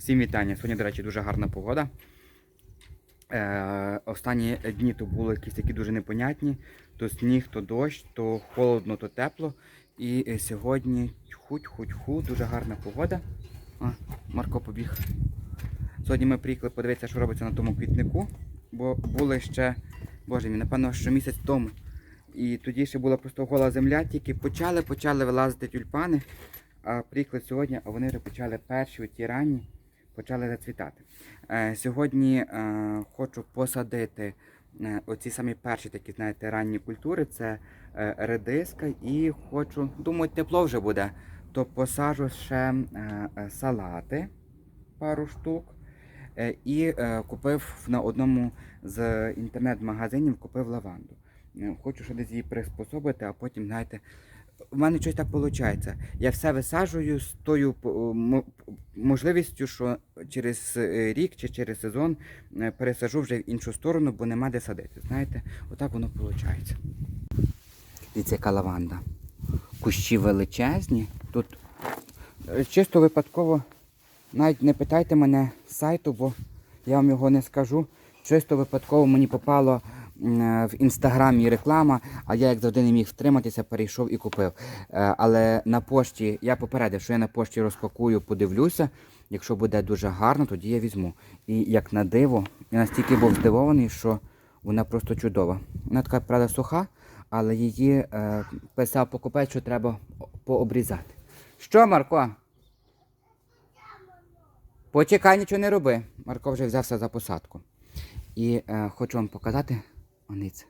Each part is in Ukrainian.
Всім вітання. Сьогодні, до речі, дуже гарна погода. Е, останні дні то були якісь такі дуже непонятні. То сніг, то дощ, то холодно, то тепло. І е, сьогодні хуть-хуть-ху, дуже гарна погода. А, Марко побіг. Сьогодні ми приїхали подивитися, що робиться на тому квітнику, бо були ще, боже мій, напевно, що місяць тому. І тоді ще була просто гола земля, тільки почали, почали вилазити тюльпани. А приїхали сьогодні, а вони вже почали перші, ті ранні, почали зацвітати. Е, сьогодні е, хочу посадити е, оці самі перші такі, знаєте, ранні культури. Це редиска і хочу, думаю, тепло вже буде, то посажу ще салати, пару штук. І купив на одному з інтернет-магазинів купив лаванду. Хочу ще десь її приспособити, а потім, знаєте, в мене щось так виходить. Я все висаджую з тою можливістю, що через е, рік чи через сезон е, пересажу вже в іншу сторону, бо нема де садити. Знаєте, отак воно виходить. Дивіться, яка лаванда. Кущі величезні. Тут е, чисто випадково, навіть не питайте мене з сайту, бо я вам його не скажу. Чисто випадково мені попало е, в інстаграмі реклама, а я як завжди не міг втриматися, перейшов і купив. Е, Але на пошті я попередив, що я на пошті розпакую, подивлюся. Якщо буде дуже гарно, тоді я візьму. І як на диво, я настільки був здивований, що вона просто чудова. Вона така, правда, суха, але її е, писав покупець, що треба пообрізати. Що, Марко? Почекай, нічого не роби. Марко вже взявся за посадку. І е, хочу вам показати. Ониць.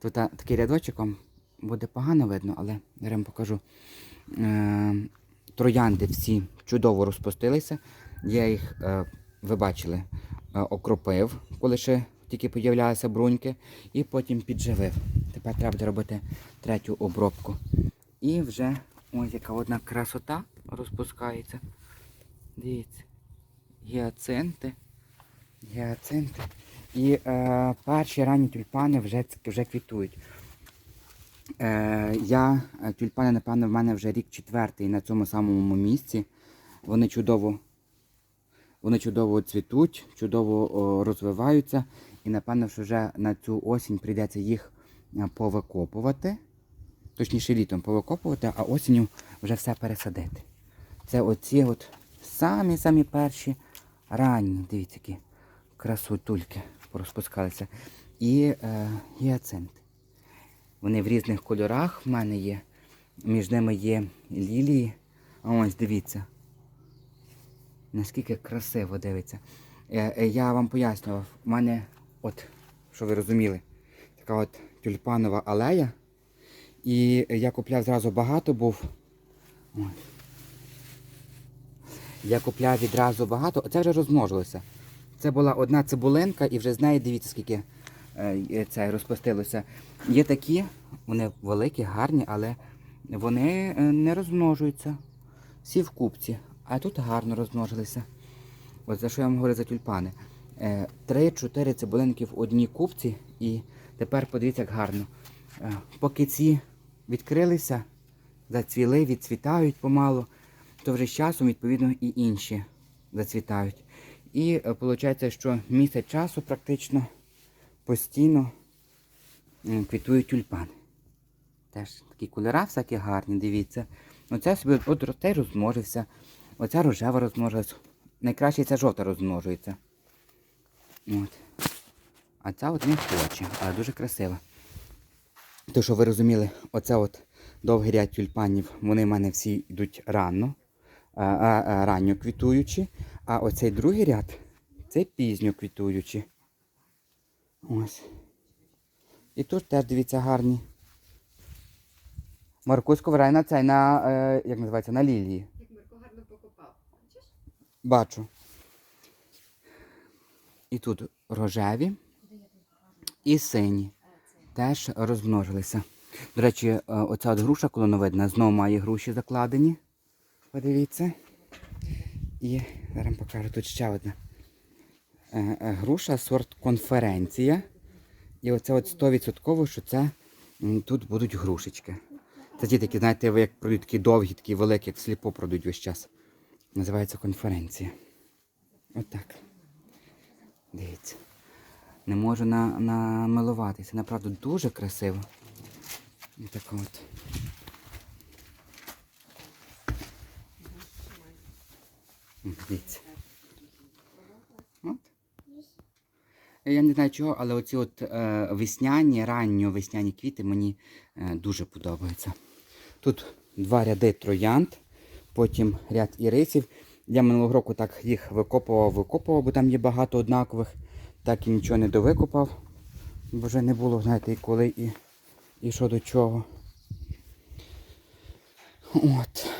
Тут такий рядочок вам буде погано видно, але я вам покажу. Е, троянди всі чудово розпустилися. Я їх, е, ви бачили, е, окропив, коли ще тільки появлялися бруньки, і потім підживив. Тепер треба буде робити третю обробку. І вже ось яка одна красота розпускається. Дивіться, гіацинти. Гіацинти. І е, перші ранні тюльпани вже, вже квітують. Е, я, е, тюльпани, напевно, в мене вже рік четвертий на цьому самому місці. Вони чудово, вони чудово цвітуть, чудово о, розвиваються. І напевно, що вже на цю осінь прийдеться їх е, повикопувати. Точніше літом повикопувати, а осінню вже все пересадити. Це оці от самі-самі перші ранні, дивіться, які красотульки порозпускалися. І е, гіацинти. Вони в різних кольорах в мене є. Між ними є лілії. А ось дивіться. Наскільки красиво дивиться. Е, е, я вам пояснював, в мене, от, що ви розуміли, така от тюльпанова алея. І я купляв зразу багато, був. Ось. Я купляв відразу багато, оце вже розмножилося. Це була одна цибулинка, і вже з неї дивіться, скільки е, це розпустилося. Є такі, вони великі, гарні, але вони е, не розмножуються. Всі в купці. А тут гарно розмножилися. От за що я вам говорю за тюльпани. Е, Три-чотири цибулинки в одній купці, і тепер подивіться, як гарно. Поки ці відкрилися, зацвіли, відцвітають помалу, то вже з часом, відповідно, і інші зацвітають. І виходить, що місяць часу практично постійно квітують тюльпани. Теж такі кольора всякі гарні, дивіться. Оце собі от розмножився, оця рожева розмножилась. Найкраще ця жовта розмножується. От. А ця от не хоче, але дуже красива. То, що ви розуміли, оце от довгий ряд тюльпанів, вони в мене всі йдуть рано, ранньо квітуючі. А оцей другий ряд це пізньо квітуючі. Ось. І тут теж дивіться гарні. Маркусь ковирає на цей, на, е, як називається, на лілії. Як Марко гарно покопав. Бачиш? Бачу. І тут рожеві і сині. Теж розмножилися. До речі, е, оця от груша колоновидна знову має груші закладені. Подивіться. І зараз покажу тут ще одна. Е, е, Груша сорт конференція. І оце от 100% що це тут будуть грушечки. Це ті такі, знаєте, ви як продають такі довгі, такі великі, як сліпо продають весь час. Називається конференція. Отак. Дивіться. Не можу на, намилуватися. Направду дуже красиво. І така от. Дивіться. От. Я не знаю чого, але оці от е, весняні, ранньо весняні квіти мені е, дуже подобаються. Тут два ряди троянд, потім ряд ірисів. Я минулого року так їх викопував, викопував, бо там є багато однакових, так і нічого не довикопав. Бо вже не було, знаєте, і коли, і, і що до чого. От.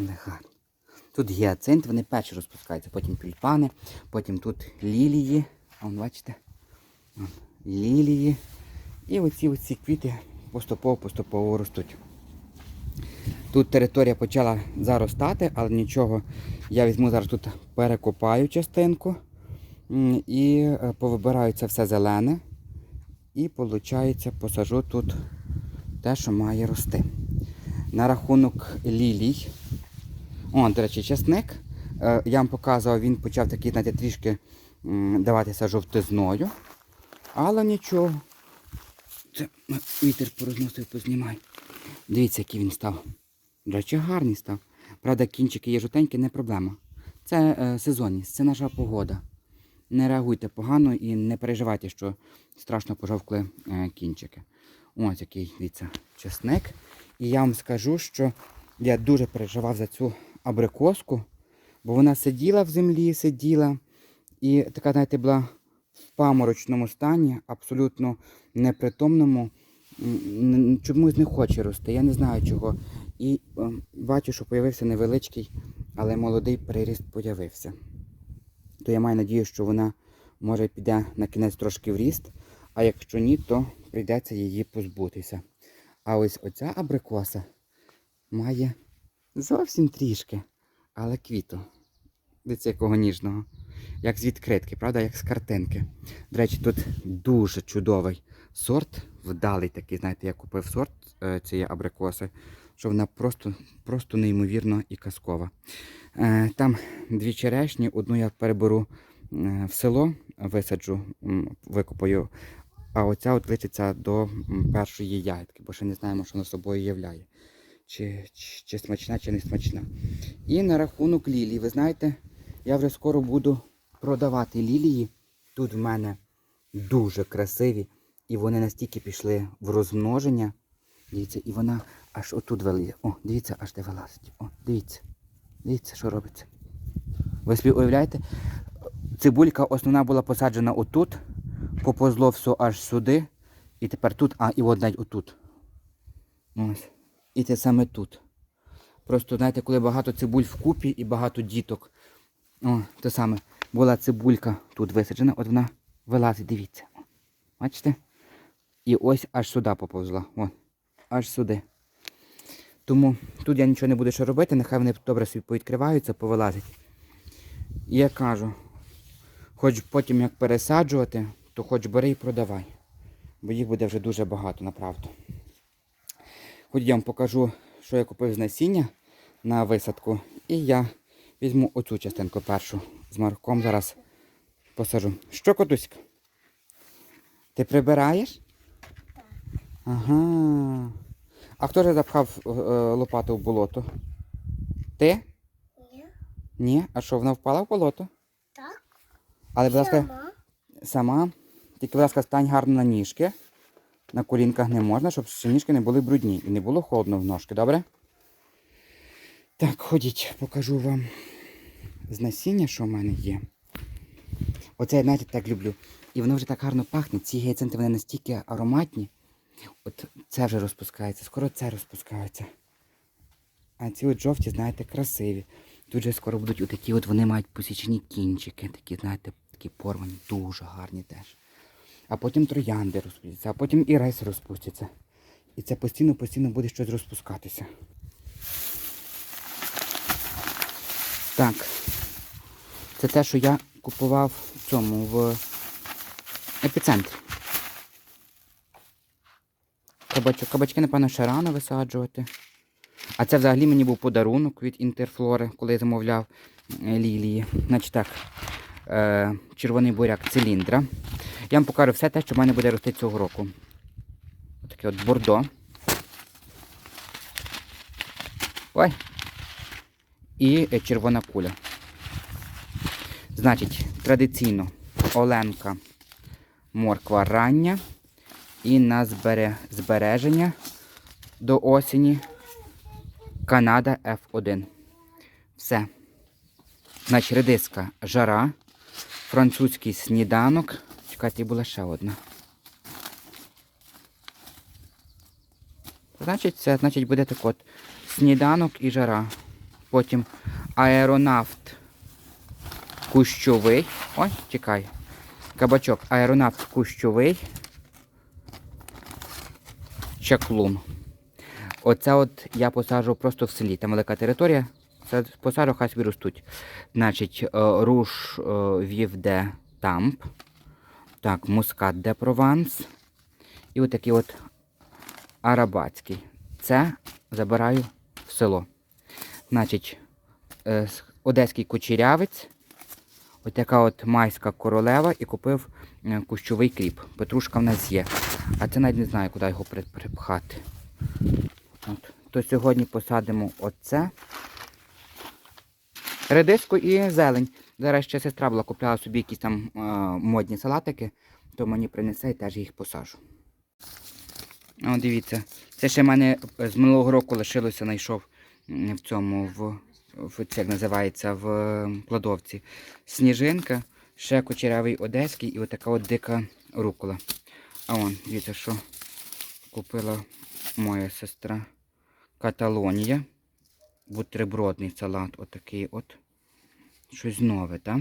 Але гарно. Тут гіацинт, вони перші розпускаються, потім тюльпани, потім тут лілії. А вон, бачите? Вон, лілії. І оці оці квіти поступово-поступово ростуть. Тут територія почала заростати, але нічого. Я візьму зараз тут перекопаю частинку і е, повибираю це все зелене. І, виходить, посажу тут те, що має рости. На рахунок лілій. О, до речі, чесник. Е, Я вам показував, він почав такий, знаєте, трішки даватися жовтизною. Але нічого. Це е, вітер порозносив, познімай. Дивіться, який він став. До речі, гарний став. Правда, кінчики є жовтенькі, не проблема. Це е, сезонність, це наша погода. Не реагуйте погано і не переживайте, що страшно пожовкли е, кінчики. Ось який, дивіться, чесник. І я вам скажу, що я дуже переживав за цю абрикоску, бо вона сиділа в землі, сиділа. І така, знаєте, була в паморочному стані, абсолютно непритомному. Чомусь не хоче рости, я не знаю чого. І е, бачу, що з'явився невеличкий, але молодий приріст з'явився. То я маю надію, що вона може піде на кінець трошки в ріст, а якщо ні, то прийдеться її позбутися. А ось оця абрикоса має зовсім трішки, але квіту. Дивіться, якого ніжного. Як з відкритки, правда, як з картинки. До речі, тут дуже чудовий сорт, вдалий такий, знаєте, я купив сорт е, цієї абрикоси, що вона просто, просто неймовірно і казкова. Е, там дві черешні, одну я переберу е, в село, висаджу, викопаю, а оця от до першої ягідки, бо ще не знаємо, що вона собою являє. Чи, чи, чи смачна, чи не смачна. І на рахунок лілії, ви знаєте, я вже скоро буду продавати лілії. Тут в мене дуже красиві. І вони настільки пішли в розмноження. Дивіться, і вона аж отут вилізе. О, дивіться, аж де вилазить. О, дивіться. Дивіться, що робиться. Ви собі уявляєте? Цибулька основна була посаджена отут, поповзло все аж сюди. І тепер тут, а і от навіть отут. Ось. І те саме тут. Просто, знаєте, коли багато цибуль вкупі і багато діток. О, те саме. Була цибулька тут висаджена, от вона вилазить, дивіться. Бачите? І ось аж сюди поповзла. Вон. Аж сюди. Тому тут я нічого не буду ще робити, нехай вони добре собі повідкриваються, повилазять. І я кажу, хоч потім як пересаджувати, то хоч бери і продавай. Бо їх буде вже дуже багато, направду. Хоч я вам покажу, що я купив з насіння на висадку. І я візьму оцю частинку першу з марком зараз посажу. Що, котуська? Ти прибираєш? Ага. А хто ж запхав е, лопату в болото? Ти? Ні. Ні? А що, вона впала в болото? Так. Але, будь ласка, Сама. сама. Тільки, будь ласка, стань гарно на ніжки. На колінках не можна, щоб ніжки не були брудні і не було холодно в ножки, добре? Так, ходіть, покажу вам з насіння, що в мене є. Оце я навіть так люблю. І воно вже так гарно пахне. Ці гіацинти вони настільки ароматні. От це вже розпускається, скоро це розпускається. А ці от жовті, знаєте, красиві. Тут же скоро будуть отакі, от вони мають посічені кінчики, такі, знаєте, такі порвані, дуже гарні теж. А потім троянди розпустяться, а потім і рейс розпустяться. І це постійно-постійно буде щось розпускатися. Так. Це те, що я купував в цьому в епіцентрі. Кабачок. Кабачки, напевно, ще рано висаджувати. А це взагалі мені був подарунок від Інтерфлори, коли я замовляв е, лілії. Значить так, е, червоний буряк циліндра. Я вам покажу все те, що в мене буде рости цього року. Таке от бордо. Ой. І червона куля. Значить, традиційно оленка, морква рання. І на збере, збереження до осені Канада F1. Все. Значить, редиска жара, французький сніданок. Чекайте, була ще одна. Значить, це значить буде так от сніданок і жара. Потім аеронавт кущовий. Ой, чекай. Кабачок. Аеронавт кущовий. Чаклун. Оце от я посаджу просто в селі. Там велика територія. Це посаджу, хай собі ростуть. Значить, е, руш е, вівде тамп. Так, мускат де прованс. І отакий от арабатський. Це забираю в село. Значить, е, одеський кучерявець. Ось така от майська королева і купив е, кущовий кріп. Петрушка в нас є. А це навіть не знаю, куди його припхати. От. То сьогодні посадимо оце. Редиску і зелень. Зараз ще сестра була купляла собі якісь там е, модні салатики, то мені принесе і теж їх посажу. О, дивіться. Це ще в мене з минулого року лишилося, знайшов в цьому, в, в як називається, в кладовці. Сніжинка, ще кучерявий одеський і отака от дика рукола. А вон, дивіться, що купила моя сестра Каталонія. Бутербродний салат, отакий от. Щось нове, так?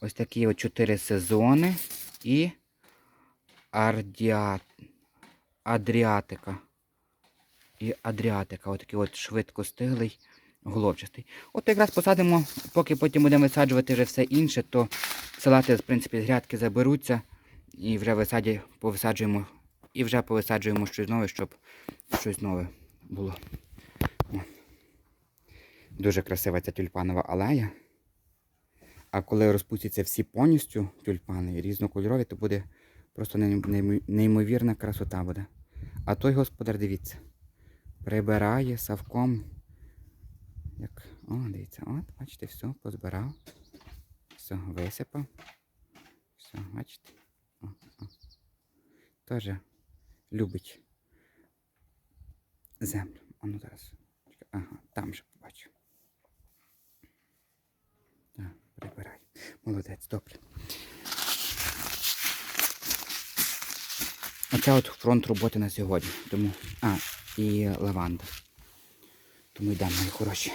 Ось такі от чотири сезони і Ардіат... Адріатика. І Адріатика, отакий от швидкостиглий, головчастий. От якраз посадимо, поки потім будемо висаджувати вже все інше, то салати, в принципі, з грядки заберуться і вже висаді, повисаджуємо, і вже повисаджуємо щось нове, щоб щось нове було. Дуже красива ця тюльпанова алея. А коли розпустяться всі повністю тюльпани різнокольорові, то буде просто нейм- нейм- неймовірна красота буде. А той господар, дивіться, прибирає савком. Як... О, дивіться, от, бачите, все, позбирав. Все, висипав. Все, бачите. О, о. Теж любить землю. А ну зараз. Ага, там же побачу. Так, прибирай. Молодець, добре. Оце от фронт роботи на сьогодні. Тому. А, і лаванда. Тому йдемо, мої хороші.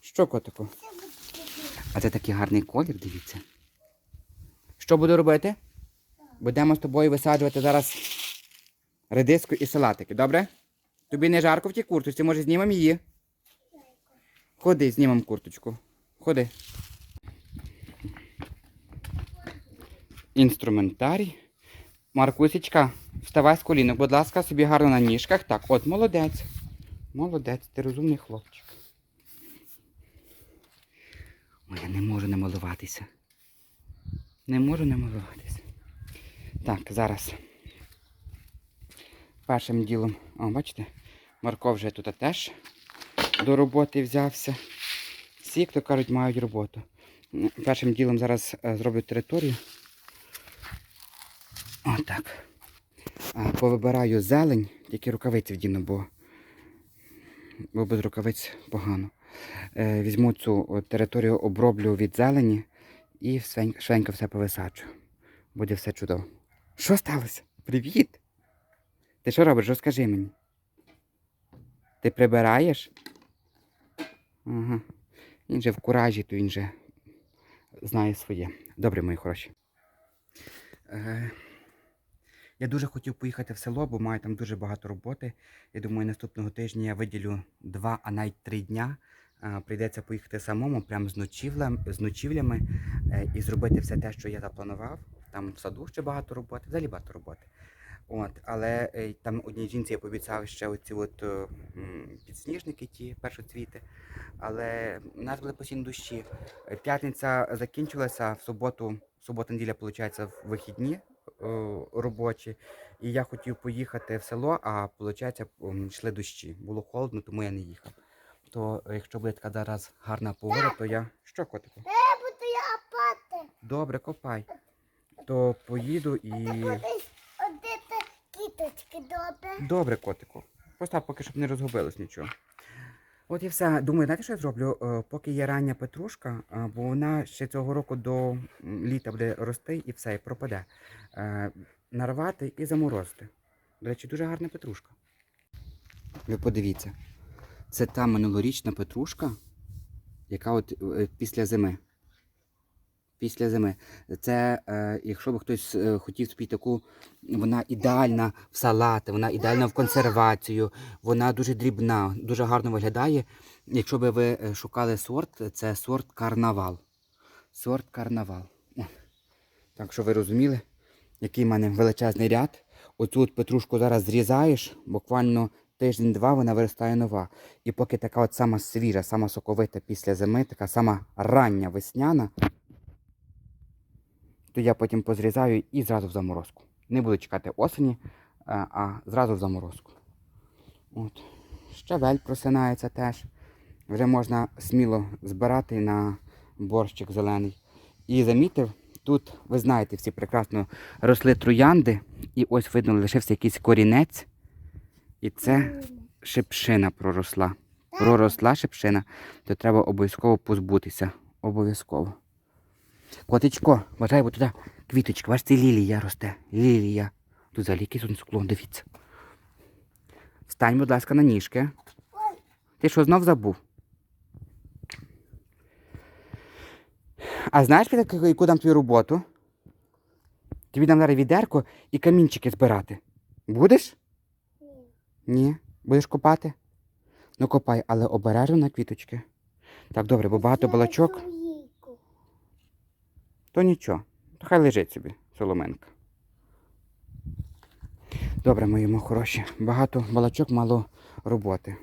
Що, котику? А це такий гарний колір, дивіться. Що буду робити? Будемо з тобою висаджувати зараз редиску і салатики, добре? Тобі не жарко в тій курточці, може знімемо її? Ходи, знімемо курточку. Ходи. Інструментарій. Маркусечка, вставай з колінок, будь ласка, собі гарно на ніжках. Так, от молодець. Молодець, ти розумний хлопчик. Ой, я не можу не малуватися. Не можу не малуватися. Так, зараз. Першим ділом, о, бачите, Марко вже тут теж до роботи взявся. Всі, хто кажуть, мають роботу. Першим ділом зараз е, зроблю територію. Отак. Повибираю зелень, тільки рукавиці вдіну, бо, бо без рукавиць погано. Е, Візьму цю територію, оброблю від зелені і швиденько все повисаджу. Буде все чудово. Що сталося? Привіт! Ти що робиш? Розкажи мені. Ти прибираєш? Ага. Він же в куражі, то він же знає своє. Добре, мої хороші. Е, я дуже хотів поїхати в село, бо маю там дуже багато роботи. Я думаю, наступного тижня я виділю два, а навіть три дня. Прийдеться поїхати самому, прямо з, ночівлем, з ночівлями е, і зробити все те, що я запланував. Там в саду ще багато роботи, взагалі багато роботи. От, але е, там одній жінці я пообіцяв ще оці от е, підсніжники, ті першоцвіти. Але у нас були постійно дощі. П'ятниця закінчилася, в суботу, субота неділя, виходить, в вихідні робочі. І я хотів поїхати в село, а виходить, йшли дощі. Було холодно, тому я не їхав. То е, якщо буде така зараз гарна погода, то я. Що, котику? Буду я апати. Добре, копай. То поїду і. Кіточки, добре? Добре, котику. Постав поки щоб не розгубилось нічого. От і все. Думаю, знаєте, що я зроблю? Е, Поки є рання петрушка, е, бо вона ще цього року до літа буде рости і все, і пропаде. Е, Нарвати і заморозити. До речі, дуже гарна петрушка. Ви подивіться. Це та минулорічна петрушка, яка от після зими. Після зими. Це, е, якщо б хтось е, хотів собі таку, вона ідеальна в салати, вона ідеальна в консервацію, вона дуже дрібна, дуже гарно виглядає. Якщо би ви е, шукали сорт, це сорт карнавал. Сорт карнавал. Так що ви розуміли, який в мене величезний ряд. Оцю петрушку зараз зрізаєш, буквально тиждень-два вона виростає нова. І поки така от сама свіжа, сама соковита після зими, така сама рання весняна, то я потім позрізаю і зразу в заморозку. Не буду чекати осені, а, а зразу в заморозку. От. Щавель просинається теж. Вже можна сміло збирати на борщик зелений. І замітив, тут, ви знаєте, всі прекрасно росли троянди, і ось видно, лишився якийсь корінець. І це шипшина проросла. Проросла шипшина, то треба обов'язково позбутися. Обов'язково. Котичко, вважай, бо туди квіточка, бачите, лілія росте. Лілія. Тут взагалі якийсь он склон, дивіться. Встань, будь ласка, на ніжки. Ти що, знов забув? А знаєш, яку дам тобі роботу? Тобі дам зараз відерко і камінчики збирати. Будеш? Ні. Будеш копати? Ну копай, але обережно на квіточки. Так, добре, бо багато балачок. То нічого. То хай лежить собі, соломенка. Добре, мої хороші. Багато балачок, мало роботи.